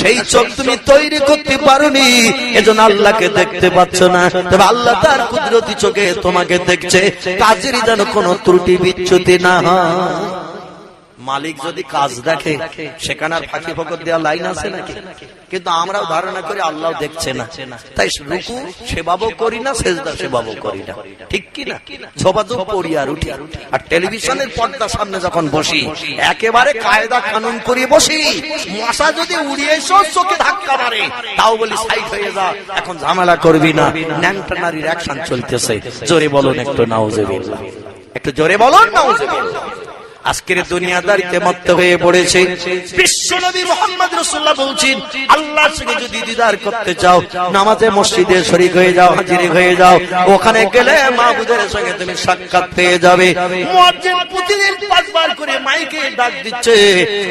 সেই চোখ তুমি তৈরি করতে পারোনি। এজন্য আল্লাহকে দেখতে পাচ্ছ না। তবে আল্লাহ তার কুদরতি চোখে তোমাকে দেখছে। কাজেরই যেন কোনো ত্রুটি বিচ্যুতি না হয়। মালিক যদি কাজ দেখে, সেখানে আর ফাঁকি ফকর দেওয়া লাইন আছে নাকি? কিন্তু আমরাও ধারণা করি আল্লাহ দেখছে না। তাই রুকু সেবাবও করি না, সেজদা সেবাবও করি না। ঠিক কি না? ঝোপাঝোপ পড়ি আর উঠি। আর টেলিভিশনের পর্দার সামনে যখন বসি, একেবারে কায়দা কানুন করে বসি, মশা যদি উড়িয়ে এসো চোখে ধাক্কা মারে, তাও বলি সাইড হয়ে যা, এখন ঝামেলা করবি না। ন্যাংটা নারীর অ্যাকশন চলতেছে। জোরে বলুন একটু নাউজুবিল্লাহ। একটু জোরে বলুন নাউজুবিল্লাহ। আজকের দুনিয়াদারিতে মত্ত হয়ে পড়েছে। বিশ্বনবী মোহাম্মদ রসুল্লাহ বলছেন আল্লাহর সঙ্গে যদি দিদার করতে চাও, নামাজে মসজিদে শরিক হয়ে যাও, হাজিরি হয়ে যাও, ওখানে গেলে মাহবুদের সঙ্গে তুমি সাক্ষাৎ পেয়ে যাবে। প্রতিদিন পাঁচবার করে মাইকে ডাক দিচ্ছে,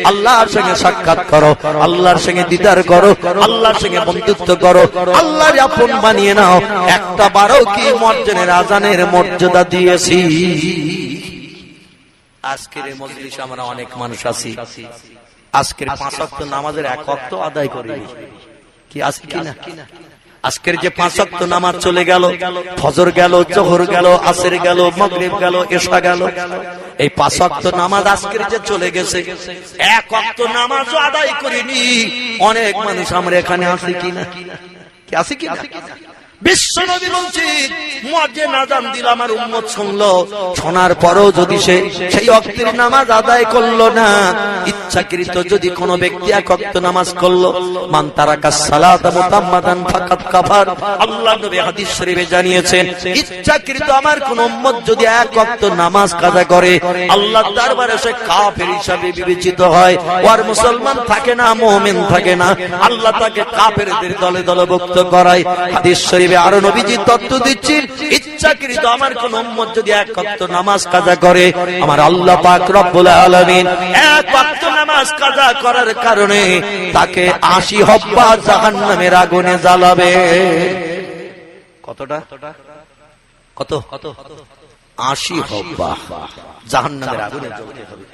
আল্লাহর সঙ্গে সাক্ষাৎ করো, আল্লাহর সঙ্গে দিদার করো, আল্লাহর সঙ্গে বন্ধুত্ব করো, আল্লাহর আপন বানিয়ে নাও। একটা বারো কি মর্জনের আজানের মর্যাদা দিয়েছি। আজকের এই মজলিসে আমরা অনেক মানুষ আছি। আজকের পাঁচ অক্ট নামাজের এক অক্ট আদায় করিনি। কি আছে কি না? আজকের যে পাঁচ অক্ট নামাজ চলে গেল ফজর গেল জোহর গেল আসের গেল মগরিব গেল এশা গেল। এই পাঁচ অক্ট নামাজ আজকের যে চলে গেছে এক অক্ট নামাজও আদায় করিনি। অনেক মানুষ আমরা এখানে আছি কিনা কি আছে আযান দিল আমার শোনার যদি সে সেই নামাজ আদায় করল না, ইচ্ছাকৃত যদি কোন ব্যক্তি এক অক্ত নামাজ করল, মান ফাকাত কাফার। আল্লাহ নবী হাদিস শরীফে জানিয়েছেন, ইচ্ছাকৃত আমার কোন উম্মত যদি এক নামাজ কাজা করে, আল্লাহ দরবারে সে কাফের হিসাবে বিবেচিত হয়। ওর মুসলমান থাকে না, মুমিন থাকে না। আল্লাহ তাকে কাফেরদের দলে দলভুক্ত করায়। হাদিস শরীফে আরও নবীজি তত্ত্ব দিচ্ছেন, ইচ্ছাকৃত আমার কোন উম্মত যদি এক ওয়াক্ত নামাজ কাজা করে, আমার আল্লাহ পাক রব্বুল আলামিন এক ওয়াক্ত নামাজ কাজা করার কারণে তাকে 80 হব্বা জাহান্নামের আগুনে জ্বালাবে। কতটা? কত? কত 80 হব্বা জাহান্নামের আগুনে জ্বলতে হবে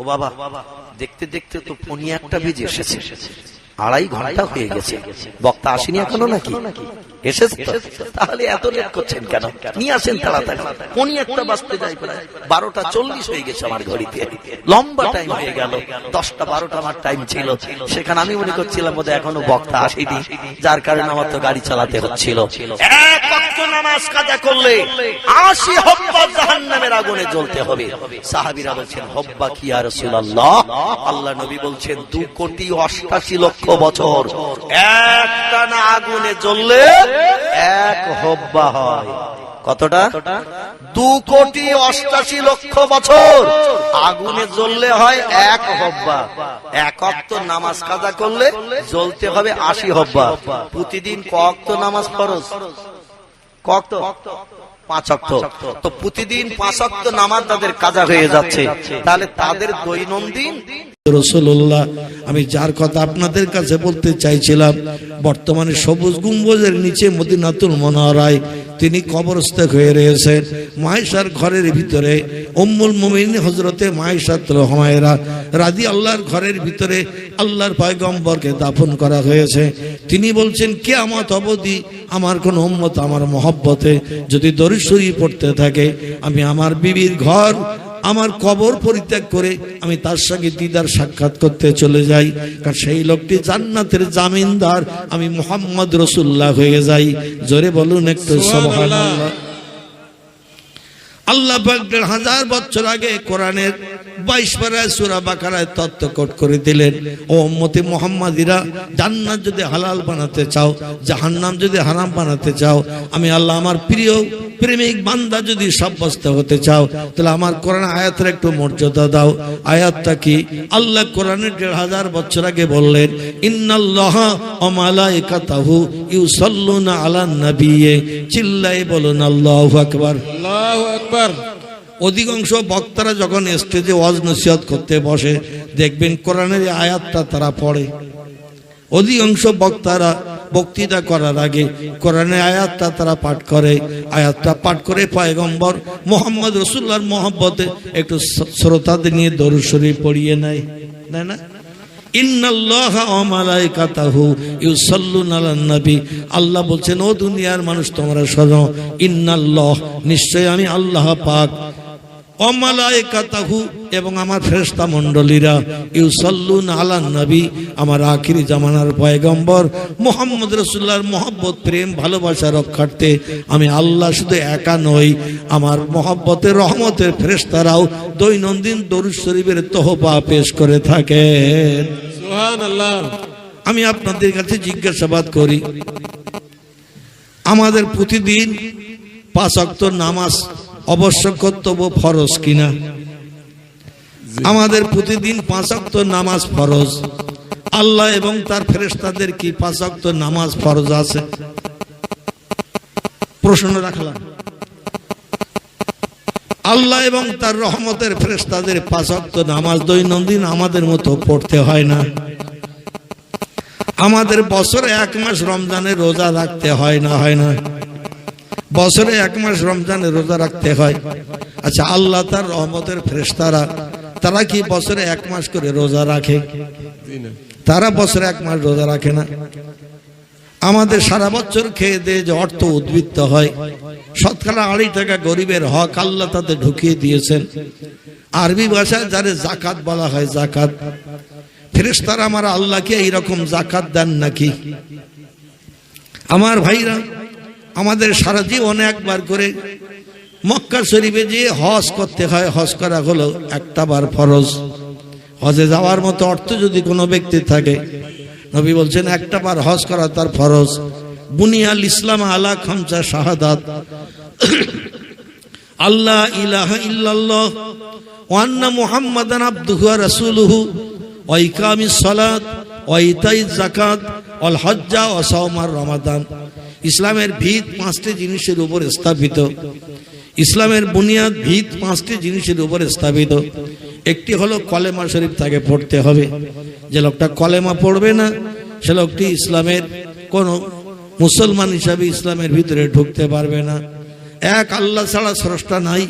ও বাবা, দেখতে দেখতে তো পনি একটা বেজে এসেছে। আড়াই ঘণ্টা হয়ে গেছে। বক্তা আসেনি এখনও নাকি? এসেছে তাহলে এত লেট করছেন কেন? নিয়ে আসেন তাড়াতাড়ি। কোনি একটা বাঁচতে যাই প্রায়। বারোটা চল্লিশ হয়ে গেছে আমার ঘড়িতে। লম্বা টাইম হয়ে গেল। দশটা, বারোটা আমার টাইম ছিল। সেখানে আমি মনে করছিলাম বোধহয় এখনও বক্তা আসেনি। যার কারণে আমার তো গাড়ি চালাতে হচ্ছিল। এক নামাজ কাজা করলে আশি হব্বা জাহান্নামের আগুনে জ্বলতে হবে। সাহাবিরা বলছেন, হব্বা কি আর রাসূলুল্লাহ? আল্লাহ নবী বলছেন, দু কোটি অষ্টাশি লক্ষ বছর। একটা না আগুনে জ্বললে এক হব্বা হয়। কতটা? দু কোটি অষ্টাশি লক্ষ বছর। আগুনে জ্বললে হয় এক হব্বা। এক অক্ত নামাজ কাজা করলে জ্বলতে হবে আশি হব্বা। প্রতিদিন কক্ত নামাজ ফরজ? কত পাঁচ অক্ত তো প্রতিদিন পাঁচ অক্ত নামাজ তাদের কাজা হয়ে যাচ্ছে। তাহলে তাদের দৈনন্দিন রসুল্লাহ আমি যার কথা আপনাদের কাছে বলতে চাইছিলাম বর্তমানে সবুজ গুম্বজের নিচে মদিনাতুল মনোহরায় তিনি কবরস্থ হয়ে রয়েছেন। মায়েশার ঘরের ভিতরে অম্মুল মুমিন হজরতে মায়েশাত রহমায়েরা রাজি আল্লাহর ঘরের ভিতরে আল্লাহর পয়গম্বরকে দাফন করা হয়েছে। তিনি বলছেন কে আমার অবধি আমার কোন উম্মত, আমার মহব্বতে যদি দরিশ্বরী পড়তে থাকে, আমি আমার বিবির ঘর আমার কবর পরিত্যাগ করে আমি তার সঙ্গে দিদার সাক্ষাৎ করতে চলে যাই। কারণ সেই লোকটি জান্নাতের জামিনদার। আমি মোহাম্মদ রসুল্লাহ হয়ে যাই। জোরে বলুন একটু সুবহানাল্লাহ। আল্লাহ পাক দেড় হাজার বছর আগে কোরআনের বাইশ পারায় সুরা বাকারায় তত্ত্ব কোট করে দিলেন। ও উম্মতি মোহাম্মদিরা, জান্নাত যদি হালাল বানাতে চাও, জাহান্নাম যদি হারাম বানাতে চাও, আমি আল্লাহ আমার প্রিয় প্রেমিক বান্দা যদি সাব্যস্ত হতে চাও, তাহলে আমার কোরআন আয়াতের একটু মর্যাদা দাও। আয়াতটা কি? আল্লাহ কোরআনের দেড় হাজার বছর আগে বললেন, ইন্নাল্লাহ ও মালাইকাতাহু ইউসাল্লুনা আলান নবিয়ে চিল্লাই বলুন, আল্লাহু আকবার। আল্লাহু আকবার। অধিকাংশ বক্তারা যখন স্টেজে ওয়াজ নসিহত করতে বসে, দেখবেন কোরআনের আয়াতটা তারা পড়ে। অধিকাংশ বক্তারা বক্তৃতা করার আগে কোরআনের আয়াতটা তারা পাঠ করে। আয়াতটা পাঠ করে পায়গম্বর মোহাম্মদ রসুল্লাহর মোহাম্মতে একটু শ্রোতাদের নিয়ে দরুদ শরীফ পড়িয়ে নেয়। তাই না? আল্লাহ বলছেন ও দুনিয়ার মানুষ তোমরা শোনো ইন্নাল্লাহ নিশ্চয় আমি আল্লাহ পাক অমালায়কাতাহু এবং আমার ফেরেশতা মণ্ডলীরা ইউসাল্লুন আলান নবী আমার আখিরি জামানার পয়গম্বর মোহাম্মদ রসুল্লাহর মহব্বত প্রেম ভালোবাসা রক্ষার্থে আমি আল্লাহ শুধু একা নই আমার মহব্বতের রহমতের ফেরেশতারাও দৈনন্দিন দরুদ শরীফের তোহবা পেশ করে থাকেন। আমি আপনাদের কাছে জিজ্ঞাসাবাদ করি আমাদের প্রতিদিন পাঁচ অক্ত নামাজ অবশ্য কর্তব্য ফরজ কিনা? আমাদের প্রতিদিন পাঁচ অক্ত নামাজ ফরজ। আল্লাহ এবং তার ফেরেশতাদের কি পাঁচ অক্ত নামাজ ফরজ আছে? প্রশ্ন রাখলাম। আল্লাহ এবং তার রহমতের ফেরেশতাদের পাঁচ অক্ত নামাজ দৈনন্দিন আমাদের মতো পড়তে হয় না। আমাদের বছরে এক মাস রমজানে রোজা রাখতে হয় না হয় না। বছরে এক মাস রমজানে রোজা রাখতে হয়। আচ্ছা আল্লাহ তার রহমতের ফেরেশতারা, তারা কি বছরে এক মাস করে রোজা রাখে? তারা বছরে এক মাস রোজা রাখে না। আমাদের সারা বছর খেয়ে দিয়ে যে অর্থ উদ্বৃত্ত হয়, শতকরা আড়াই টাকা গরিবের হক আল্লাহ তাদের ঢুকিয়ে দিয়েছেন। আরবি ভাষায় যারে জাকাত বলা হয় জাকাত। ফেরেশতারা, আমার আল্লাহকে এইরকম জাকাত দেন নাকি? আমার ভাইরা আমাদের সারা জীবন একবার করে মক্কা শরীফে যে হজ করতে হয়, হজ করা হলো একটা বার ফরজ। হজে যাওয়ার মতো অর্থ যদি কোনো ব্যক্তি থাকে, নবী বলছেন, একটা বার হজ করা তার ফরজ। বুনিয়াল ইসলাম আলা খামসা শাহাদাত। আল্লাহ ইলাহা ইল্লাল্লাহ ওয়ান্না মুহাম্মাদান আবদুহু ওয়া রাসূলুহু। ওয়া ইকামিস সালাত, ওয়া ইতাইজ যাকাত, ওয়াল হজ্জা ওয়া সাওমার রমাদান। ইসলামের ভিত পাঁচটি জিনিসের উপর স্থাপিত। ইসলামের বুনিয়াদ ভিত পাঁচটি জিনিসের উপর স্থাপিত। একটি হলো কলেমা শরীফ তাকে পড়তে হবে। যে লোকটা কলেমা পড়বে না, সে লোকটি ইসলামের কোন মুসলমান হিসাবে ইসলামের ভিতরে ঢুকতে পারবে না। এক আল্লাহ ছাড়া স্রষ্টা নাই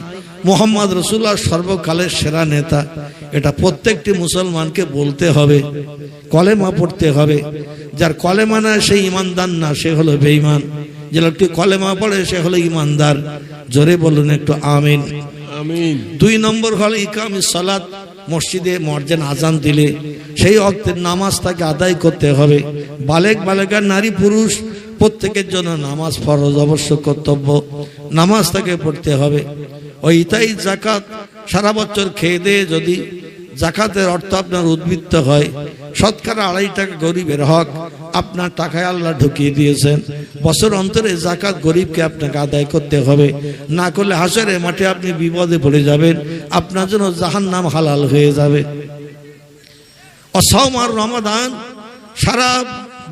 মোহাম্মদ রসুল্লাহ সর্বকালের সেরা নেতা। এটা প্রত্যেকটি মুসলমানকে বলতে হবে কলেমা পড়তে হবে। যার কলেমা না সে ইমানদার না সে হলো বেঈমান। যে লোকটি কলেমা পড়ে সে হলো ইমানদার। জোরে বলুন একটু আমিন। আমিন। দুই নম্বর হলো ইকামি সালাত মসজিদে মর্জেন আজান দিলে। সেই অক্তের নামাজ তাকে আদায় করতে হবে। বালেক বালেকার নারী পুরুষ প্রত্যেকের জন্য নামাজ ফরজ অবশ্য কর্তব্য। নামাজ তাকে পড়তে হবে। ওই ইতাই জাকাত সারা বছর খেয়ে দিয়ে যদি জাকাতের অর্থ আপনার উদ্বৃত্ত হয়, শতকরা আড়াই টাকা গরিবের হক। আপনার টাকায় আল্লাহ ঢুকিয়ে দিয়েছেন। বছর অন্তরে জাকাত গরিবকে আপনাকে আদায় করতে হবে। না করলে হাসরে মাঠে আপনি বিপদে পড়ে যাবেন। আপনার জন্য জাহান নাম হালাল হয়ে যাবে। অসম আর রমাদান সারা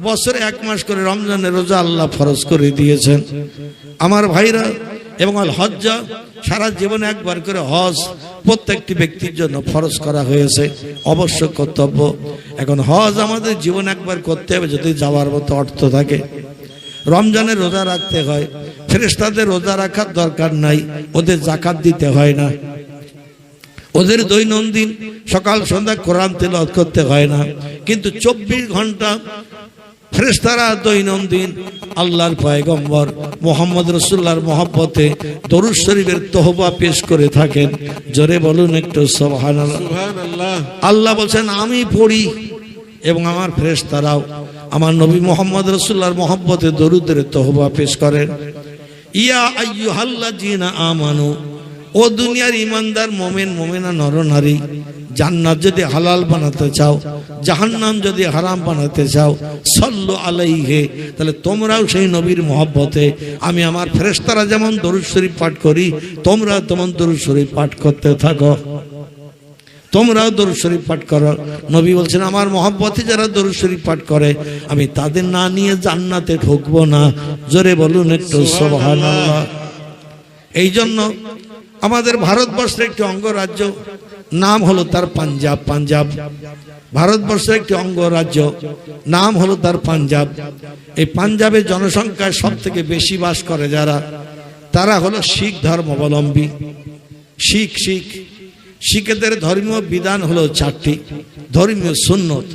বছরে এক মাস করে রমজানের রোজা আল্লাহ ফরজ করে দিয়েছেন। আমার ভাইরা এবং আল হজ্জা, সারা জীবনে একবার করে হজ প্রত্যেকটি ব্যক্তির জন্য ফরজ করা হয়েছে, অবশ্য কর্তব্য। এখন হজ আমাদের জীবন একবার করতে হবে, যদি যাওয়ার মতো অর্থ থাকে। রমজানের রোজা রাখতে হয়, ফেরেশতাদের রোজা রাখার দরকার নাই, ওদের জাকাত দিতে হয় না। ওদের দৈনন্দিন সকাল সন্ধ্যা কোরআন তেলাওয়াত করতে হয় না, কিন্তু চব্বিশ ঘণ্টা ফেরেশতারা দৈনন্দিন আল্লাহর পয়গম্বর মোহাম্মদ রসুল্লাহর মহব্বতে দরুদ শরীফের তহবা পেশ করে থাকেন। জোরে বলুন একটু সুবহানাল্লাহ। আল্লাহ বলছেন আমি পড়ি এবং আমার ফেরেশতারাও আমার নবী মোহাম্মদ রসুল্লাহর মহব্বতে দরুদের তহবা পেশ করেন। ইয়া আইয়ুহাল্লাযীনা আমানু ও দুনিয়ার ইমানদার মোমেন, মোমেনা নরনারী জান্নাত যদি হালাল বানাতে চাও, জাহান্নাম যদি হারাম বানাতে চাও, সল্লু আলাইহে, তাহলে তোমরাও সেই নবীর মহব্বতে। আমি আমার ফেরেশতারা যেমন দরুদ শরীফ পাঠ করি তোমরা তেমন দরুদ শরীফ পাঠ করতে থাকো। তোমরাও দরুদ শরীফ পাঠ করো। নবী বলছেন, আমার মহব্বতে যারা দরুদ শরীফ পাঠ করে, আমি তাদের না নিয়ে জান্নাতে ঢুকবো না। জোরে বলুন একটু, সুবহানাল্লাহ। এই জন্য আমাদের ভারতবর্ষের একটি অঙ্গরাজ্য, নাম হলো তার পাঞ্জাব পাঞ্জাব। ভারতবর্ষের একটি অঙ্গরাজ্য, নাম হলো তার পাঞ্জাব। এই পাঞ্জাবের জনসংখ্যায় সব থেকে বেশি বাস করে যারা, তারা হলো শিখ ধর্মাবলম্বী। শিখ শিখ। শিখেদের ধর্মীয় বিধান হলো চারটি, ধর্মীয় সুন্নত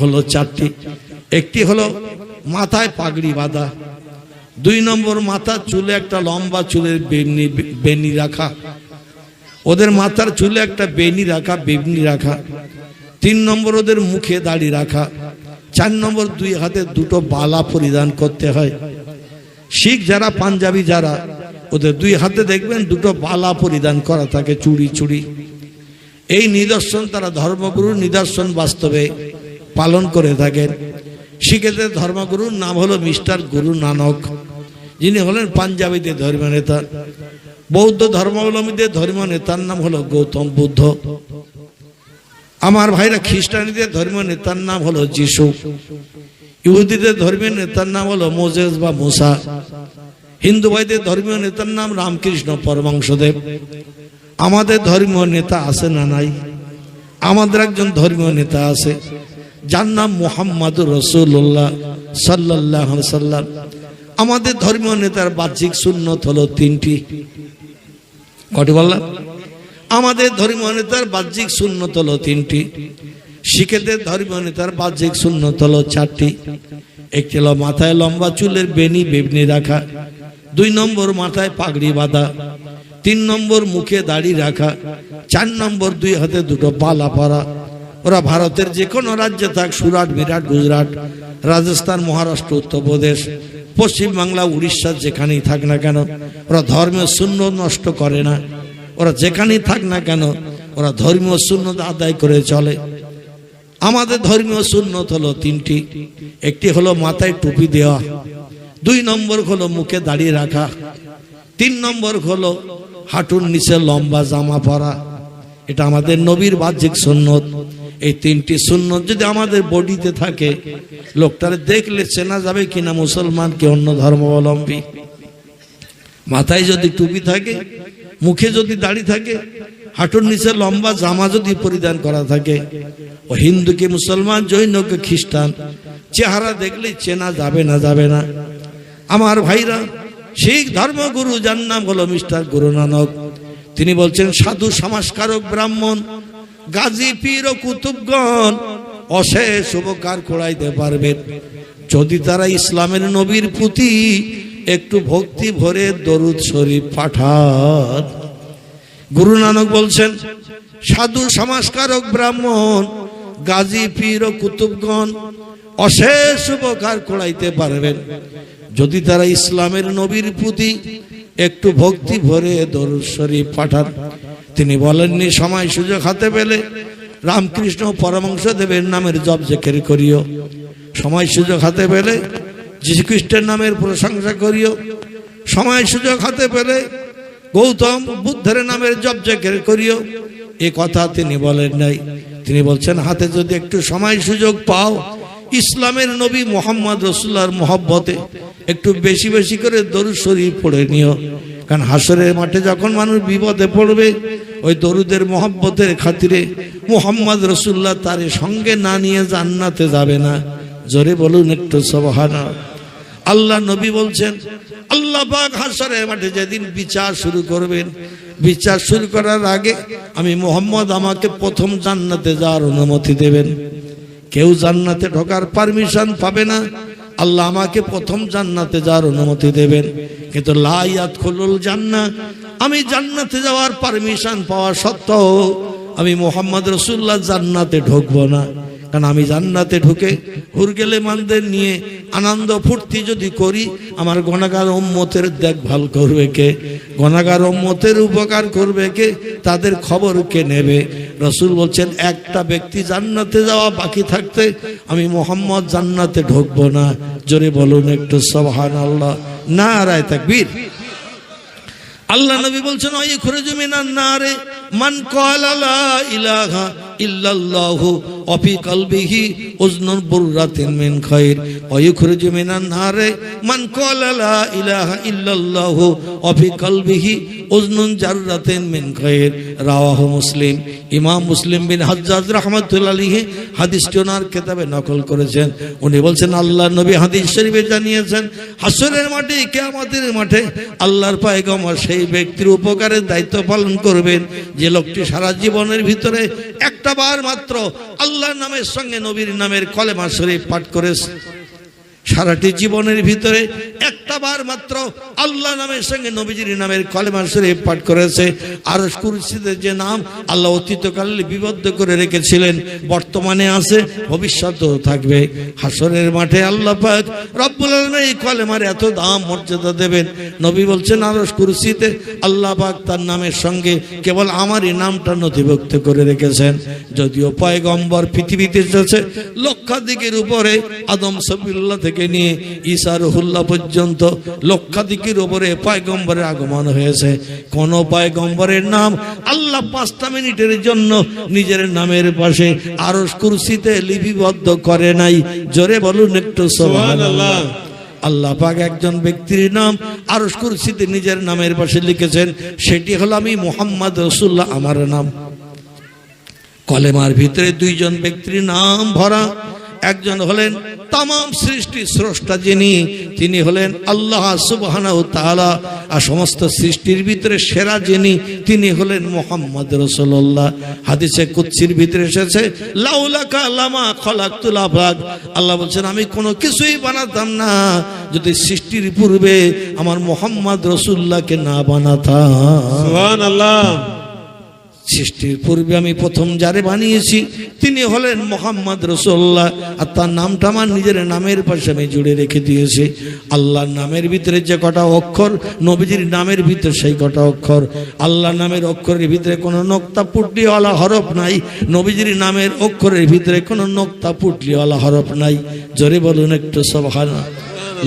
হলো চারটি। একটি হলো মাথায় পাগড়ি বাঁধা দুই নম্বর মাথার চুলে একটা লম্বা চুলের বেনি বেনি রাখা। ওদের মাথার চুলে একটা বেনি রাখা, বেবনি রাখা। তিন নম্বর ওদের মুখে দাড়ি রাখা। চার নম্বর দুই হাতে দুটো বালা পরিধান করতে হয়। শিখ যারা, পাঞ্জাবি যারা, ওদের দুই হাতে দেখবেন দুটো বালা পরিধান করা থাকে চুড়ি চুড়ি। এই নিদর্শন তারা ধর্মগুরুর নিদর্শন বাস্তবে পালন করে থাকেন। শিখেদের ধর্মগুরুর নাম হলো মিস্টার গুরু নানক। যিনি হলেন পাঞ্জাবিদের ধর্মীয় নেতা, বৌদ্ধ ধর্মাবলম্বীদের ধর্মীয় নেতার নাম হলো গৌতম বুদ্ধ। আমার ভাইরা খ্রিস্টানীদের ধর্মীয় নেতার নাম হলো যিশু। ইহুদিদের ধর্মীয় নেতার নাম হলো মোজেস বা মুসা। হিন্দু ভাইদের ধর্মীয় নেতার নাম রামকৃষ্ণ পরমাংশদেব আমাদের ধর্মীয় নেতা আছে না নাই? আমাদের একজন ধর্মীয় নেতা আছে, যার নাম মোহাম্মদুর রসুল্লাহ সাল্লাহ সাল্লাম আমাদের ধর্মীয় নেতার বাহ্যিক সুন্নত হলো তিনটি। কটি বললাম? আমাদের ধর্মীয় নেতার বাহ্যিক সুন্নত হলো তিনটি। শিখেদের ধর্মীয় নেতার বাহ্যিক সুন্নত হলো চারটি। একটি হলো মাথায় লম্বা চুলের বেনি বেবনি রাখা। দুই নম্বর মাথায় পাগড়ি বাঁধা। তিন নম্বর মুখে দাড়ি রাখা। চার নম্বর দুই হাতে দুটো পালা পরা। ওরা ভারতের যে কোনো রাজ্যে থাক, সুরাট, বিরাট, গুজরাট, রাজস্থান, মহারাষ্ট্র, উত্তরপ্রদেশ পশ্চিমবাংলা উড়িষ্যার যেখানেই থাক না কেন, ওরা ধর্মীয় শূন্য নষ্ট করে না। ওরা যেখানেই থাক না কেন, ওরা ধর্মীয় শূন্যত আদায় করে চলে। আমাদের ধর্মীয় সুন্নত হলো তিনটি। একটি হলো মাথায় টুপি দেওয়া, দুই নম্বর হলো মুখে দাঁড়িয়ে রাখা, তিন নম্বর হলো হাঁটুর নিচে লম্বা জামা পরা। এটা আমাদের নবীর বাহ্যিক সুন্নত। এই তিনটি সুন্নত যদি আমাদের বডিতে থাকে, লোকটার দেখলে চেনা যাবে কিনা মুসলমান কি অন্য ধর্মাবলম্বী। মাথায় যদি টুপি থাকে, মুখে যদি দাড়ি থাকে, হাঁটুর নিচে লম্বা জামা যদি পরিধান করা থাকে, ও হিন্দুকে মুসলমান জৈনকে খ্রিস্টান, চেহারা দেখলে চেনা যাবে না যাবে না। আমার ভাইরা, শিখ ধর্মগুরু যার নাম হলো মিস্টার গুরু নানক তিনি বলছেন, সাধু, সমাজকারক, ব্রাহ্মণ গাজী পীর ও কুতুবগণ অশেষ উপকার করাইতে পারবেন। যদি তারা ইসলামের নবীর প্রতি একটু ভক্তি ভরে দরুদ শরীফ পাঠান। গুরু নানক বলছেন, সাধু, সমাজকারক, ব্রাহ্মণ, গাজী পীর ও কুতুবগণ অশেষ উপকার করাইতে পারবেন। যদি তারা ইসলামের নবীর প্রতি একটু ভক্তি ভরে দরুদ শরীফ পাঠান তিনি বলেননি, সময় সুযোগ হাতে পেলে রামকৃষ্ণ পরমাংশ দেবের নামের জব জেকের করিও। সময় সুযোগ হাতে পেলে যীশুখ্রিস্টের নামের প্রশংসা করিও। সময় সুযোগ হাতে পেলে গৌতম বুদ্ধের নামের জব জেকের করিও। এ কথা তিনি বলেন নাই। তিনি বলছেন, হাতে যদি একটু সময় সুযোগ পাও, ইসলামের নবী মোহাম্মদ রসুল্লাহর মোহব্বতে একটু বেশি বেশি করে দরুদ শরীফ পড়ে নিও। কারণ হাসরের মাঠে যখন মানুষ বিপদে পড়বে, ওই দরুদের মোহব্বতের খাতিরে মোহাম্মদ রসুল্লাহ তার সঙ্গে না নিয়ে জান্নাতে যাবে না। জোরে বলুন একটু সবহানা আল্লাহ নবী বলছেন, আল্লাহ পাক হাসরের মাঠে যেদিন বিচার শুরু করবেন, বিচার শুরু করার আগে আমি মোহাম্মদ আমাকে প্রথম জান্নাতে যাওয়ার অনুমতি দেবেন। কেউ জান্নাতে ঢোকার পারমিশন পাবে না আল্লাহ আমাকে প্রথম জান্নাতে যাওয়ার অনুমতি দেবেন। কিন্তু লাইয়াত খুলুল জান্না আমি জান্নাতে যাওয়ার পারমিশন পাওয়া সত্ত্বেও আমি মোহাম্মদ রসুল্লাহ জান্নাতে ঢুকবো না। কারণ আমি জান্নাতে ঢুকে হুরগেলে মানদের নিয়ে আনন্দ ফুর্তি যদি করি, আমার গণাগার ওম্মতের দেখভাল করবে কে? গণাগার ওম্মতের উপকার করবে কে? তাদের খবর কে নেবে? রসুল বলছেন, একটা ব্যক্তি জান্নাতে যাওয়া বাকি থাকতে আমি মোহাম্মদ জান্নাতে ঢুকবো না। জোরে বলুন একটু সবহান আল্লাহ না রায় তাকবীর। আল্লাহ নবী বলছেন ওই খুরে জমিনার না রে মান কয়লা লা ইলাহা ইল্লাল্লাহু অফি কলবিহি উজনুন বুররাতিন মিন খায়র ওই খুরজু মিনান নারে মান ক্বালা লা ইলাহা ইল্লাল্লাহু অফি কলবিহি উজনুন জাররাতিন মিন খায়র রাওয়াহু মুসলিম। ইমাম মুসলিম বিন হাজ্জাজ রাহমাতুল্লাহ আলাইহি হাদিসটি ওনার কিতাবে নকল করেছেন। উনি বলছেন আল্লাহ নবী হাদিস শরীফে জানিয়েছেন, হাসরের মাঠে, কিয়ামতের মাঠে আল্লাহর পায়গম্বর সেই ব্যক্তির উপকারের দায়িত্ব পালন করবেন। যে লোকটি সারা জীবনের ভিতরে একটা একটা বার মাত্র আল্লাহর নামের সঙ্গে নবীর নামের কলেমা শরীফ পাঠ করেছে। সারাটি জীবনের ভিতরে একটা বার মাত্র আল্লাহ নামের সঙ্গে নবীজির নামের কলেমা শরীফ পাঠ করেছে। আর কুরসিদের যে নাম আল্লাহ অতীতকালে বিবদ্ধ করে রেখেছিলেন, বর্তমানে আছে, ভবিষ্যতেও থাকবে। হাসনের মাঠে আল্লাহ পাক রব্বুল এই কলেমার এত দাম মর্যাদা দেবেন। নবী বলছেন আরস কুরসিতে আল্লাহ পাক তার নামের সঙ্গে কেবল আমারই নামটা নথিভুক্ত করে রেখেছেন। যদিও পয়গম্বর পৃথিবীতে এসেছে, লক্ষাধিকের উপরে আদম সবিল্লা থেকে নিয়ে ঈসা রহুল্লাহ পর্যন্ত লক্ষাধিকের উপরে পয়গম্বরের আগমন হয়েছে। কোন পয়গম্বরের নাম আল্লাহ পাঁচটা মিনিটের জন্য নিজের নামের পাশে আরস কুরসিতে লিপিবদ্ধ করে নাই। জোরে বলুন একটু, সুবহানাল্লাহ। আল্লাহ পাক একজন ব্যক্তির নাম আরস কুরসিতে নিজের নামের পাশে লিখেছেন, সেটি হলো আমি মোহাম্মদ রসুল্লাহ আমার নাম। কলেমার ভিতরে দুইজন ব্যক্তির নাম ভরা, একজন হলেন তাম সৃষ্টি স্রষ্টা যিনি, তিনি হলেন আল্লাহ সুবহানাহু ওয়া তাআলা। আর সমস্ত সৃষ্টির ভিতরে সেরা যিনি, তিনি হলেন মোহাম্মদ রসুল্লাহ হাদিসে কুৎসির ভিতরে এসেছে, লাউলাকা লামা খলাকতুল আফলাক আল্লাহ বলছেন, আমি কোনো কিছুই বানাতাম না। যদি সৃষ্টির পূর্বে আমার মোহাম্মদ রসুল্লাহকে না বানাতাম। আল্লাহ সৃষ্টির পূর্বে আমি প্রথম যারে বানিয়েছি, তিনি হলেন মোহাম্মদ রসোল্লাহ আর তার নামটা আমার নিজের নামের পাশে আমি জুড়ে রেখে দিয়েছি। আল্লাহর নামের ভিতরে যে কটা অক্ষর, নবীজির নামের ভিতরে সেই কটা অক্ষর। আল্লাহ নামের অক্ষরের ভিতরে কোনো নক্তা পুটলিওয়ালা হরফ নাই। নবীজির নামের অক্ষরের ভিতরে কোনো নক্তা পুটলিওয়ালা হরফ নাই। জোরে বলুন একটু সবহানা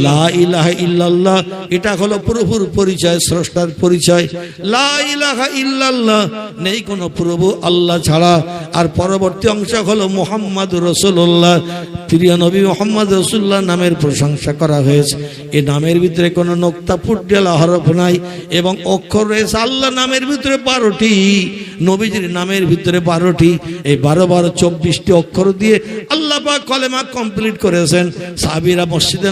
লা ইলাহা ইল্লাল্লাহ, এটা হলো প্রভুর পরিচয়, স্রষ্টার পরিচয়। লা ইলাহা ইল্লাল্লাহ, নেই কোনো প্রভু আল্লাহ ছাড়া। আর পরবর্তী অংশ হলো মোহাম্মদ রসুল্লাহ প্রিয় নবী মোহাম্মদ রসুল্লাহ নামের প্রশংসা করা হয়েছে। এই নামের ভিতরে কোনো নোক্তা ফুটডেলা হরফ নাই এবং অক্ষর রয়েছে আল্লাহ নামের ভিতরে বারোটি, নবীজির নামের ভিতরে বারোটি। এই বারো বারো চব্বিশটি অক্ষর দিয়ে আল্লাহ কলেমা কমপ্লিট করেছেন। সাবিরা মসজিদে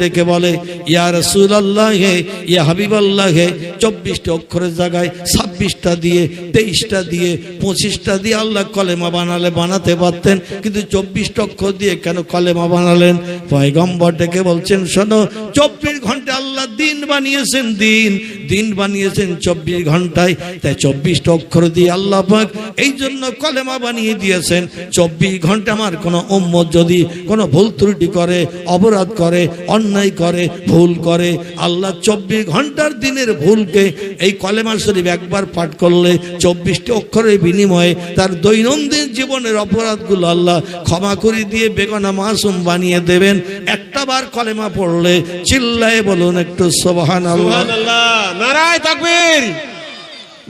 ডেকে বলে, ইয়া রসুল আল্লাহ হে ইয়া হাবিব আল্লাহ হে চব্বিশটি অক্ষরের জায়গায় ছাব্বিশটা দিয়ে, তেইশটা দিয়ে, পঁচিশটা দিয়ে আল্লাহ কলেমা বানালে বানাতে পারতেন, কিন্তু চব্বিশটা অক্ষর দিয়ে কেন কলেমা বানালেন? পয়গম্বর ডেকে বলছেন, শোনো, চব্বিশ ঘণ্টা আল্লাহ দিন বানিয়েছেন দিন দিন বানিয়েছেন চব্বিশ ঘন্টায়, তাই চব্বিশটা অক্ষর দিয়ে আল্লাহ পাক এই জন্য কলেমা বানিয়ে দিয়েছেন। চব্বিশ ঘণ্টা আমার কোনো উম্মত যদি কোনো ভুল ত্রুটি করে, অপরাধ করে অন্যায় করে ভুল করে আল্লাহ চব্বিশ ঘণ্টার দিনের ভুলকে এই কলেমা শরীফ একবার পাঠ করলে চব্বিশটি অক্ষরের বিনিময়ে তার দৈনন্দিন জীবনের অপরাধগুলো আল্লাহ ক্ষমা করে দিয়ে বেগনা মাসুম বানিয়ে দেবেন। একটা বার কলেমা পড়লে চিল্লায় বলুন একটু সোবাহান আল্লাহ সুবহান নারায় তাকবীর।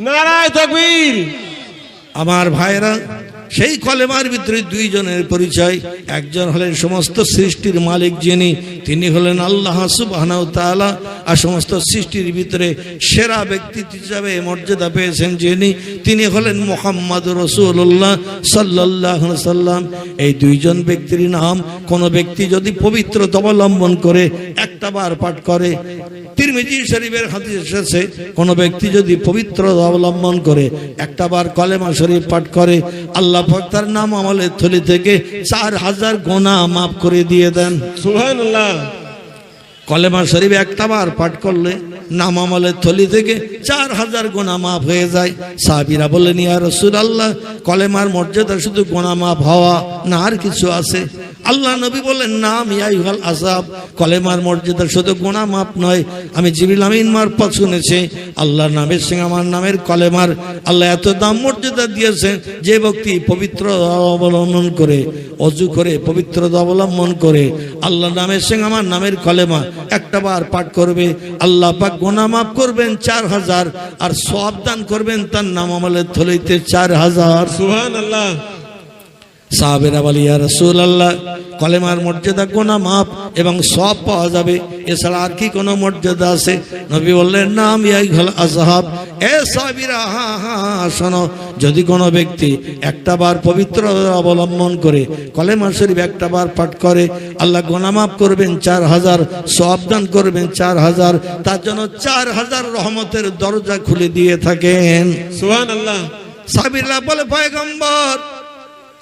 নারায় তাকবীর। আমার ভাইরা সেই কলেমার ভিতরে দুইজনের পরিচয়। একজন হলেন সমস্ত সৃষ্টির মালিক যিনি, তিনি হলেন আল্লাহ সুবহানাহু তাআলা। আর সমস্ত সৃষ্টির ভিতরে সেরা ব্যক্তিত্ব হিসাবে মর্যাদা পেয়েছেন যিনি, তিনি হলেন মোহাম্মদ রসুল্লাহ সাল্লাহ সাল্লাম। এই দুইজন ব্যক্তির নাম, কোন ব্যক্তি যদি পবিত্রতা অবলম্বন করে, একটা বার পাঠ করে তিরমিজি শরীফের হাদিস এসেছে কোন ব্যক্তি যদি পবিত্র অবলম্বন করে একটা বার কলেমা শরীফ পাঠ করে আল্লাহ পাক তার নাম আমলের থলি থেকে চার হাজার গোনা মাফ করে দিয়ে দেন। সুবহান আল্লাহ কলেমা শরীফ একটা বার পাঠ করলে নাম আমলের থলি থেকে চার হাজার গোনা মাফ হয়ে যায়। সাহাবিরা বললেন ইয়া রসুল আল্লাহ কলেমার মর্যাদা শুধু গোনা মাফ হওয়া না আর কিছু আছে? আল্লাহ নবী বললেন নাম ইয়াইহাল আসাব কলেমার মর্যাদা শুধু গোনা মাপ নয়, আমি জিবিল আমিন মার মারফত শুনেছি। আল্লাহর নামের সঙ্গে আমার নামের কলেমার, আল্লাহ এত দাম মর্যাদা দিয়েছেন যে ব্যক্তি পবিত্র অবলম্বন করে, অজু করে, পবিত্রতা অবলম্বন করে আল্লাহ নামের সঙ্গে আমার নামের কলেমা একটা বার পাঠ করবে। আল্লাহ পাক গোনা মাপ করবেন চার হাজার, আর সব দান করবেন তার নাম আমলের থলিতে চার হাজার। সুবহান আল্লাহ সাহাবেরা বলি ইয়া রসুল আল্লাহ কলেমার মর্যাদা গোনা মাপ এবং সব পাওয়া যাবে। এছাড়া আর কি কোনো মর্যাদা আছে? নবী বললেন নাম ইয়াই হল আজহাব এ সাহাবিরা হা হা শোনো যদি কোনো ব্যক্তি একটা বার পবিত্র অবলম্বন করে কলেমা শরীফ একটা বার পাঠ করে আল্লাহ গোনা মাফ করবেন চার হাজার সব দান করবেন চার হাজার তার জন্য চার হাজার রহমতের দরজা খুলে দিয়ে থাকেন। সুবহান আল্লাহ সাবিরা বলে পয়গম্বর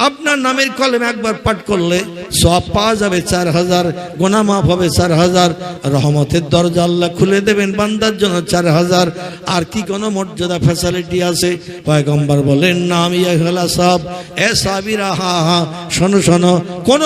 আপনার নামের কলম একবার পাঠ করলে সব পাওয়া যাবে চার হাজার, গোনা মাফ হবে চার হাজার, রহমতের দরজা আল্লাহ খুলে দেবেন, বান্দার জন্য চার হাজার। আর কি কোনো মর্যাদা ফ্যাসিলিটি আছে? পয়গম্বর বলেন নাম আমি সব, এ সাবিরা, হা হা, শোনো শোনো, কোন